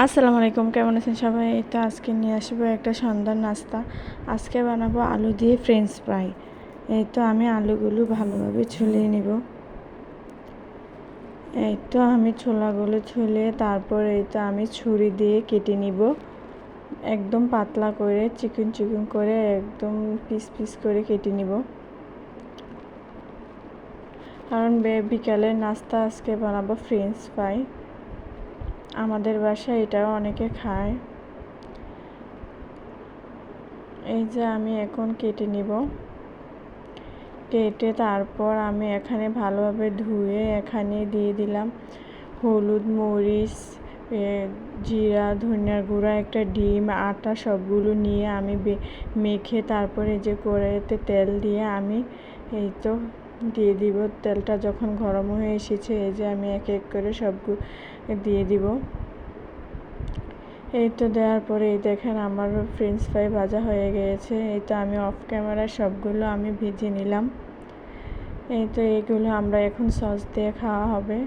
আসসালামু আলাইকুম, কেমন আছেন সবাই? তো আজকে নিয়ে আসব একটা সন্ধ্যার নাস্তা। আজকে বানাবো আলু দিয়ে ফ্রেঞ্চ ফ্রাই এই তো আমি আলুগুলো ভালোভাবে ছুলিয়ে নিব। এই তো আমি ছোলাগুলো ছুলিয়ে তারপর এই তো আমি ছুরি দিয়ে কেটে নিব। একদম পাতলা করে, চিকন চিকন করে, একদম পিস পিস করে কেটে নিব। কারণ বিকালের নাস্তা আজকে বানাবো ফ্রেঞ্চ ফ্রাই আমাদের বাসায় এটাও অনেকে খায়। এই যে আমি এখন কেটে নিব। কেটে তারপর আমি এখানে ভালোভাবে ধুয়ে এখানে দিয়ে দিলাম হলুদ, মরিচ জিরা, ধনিয়ার গুঁড়া, একটা ডিম, আটা সবগুলো নিয়ে আমি মেখে তারপরে যে কড়াইতে তেল দিয়ে আমি এই তো দিয়ে দিব। তেলটা যখন গরম হয়ে এসেছে, এই যে আমি এক এক করে সবগুলো দিয়ে দিব। এই তো দেওয়ার পরে এই দেখেন আমার ফ্রেঞ্চ ফ্রাই ভাজা হয়ে গিয়েছে এই তো আমি অফ ক্যামেরায় সবগুলো আমি ভেজে নিলাম। এই তো এইগুলো আমরা এখন সস দিয়ে খাওয়া হবে।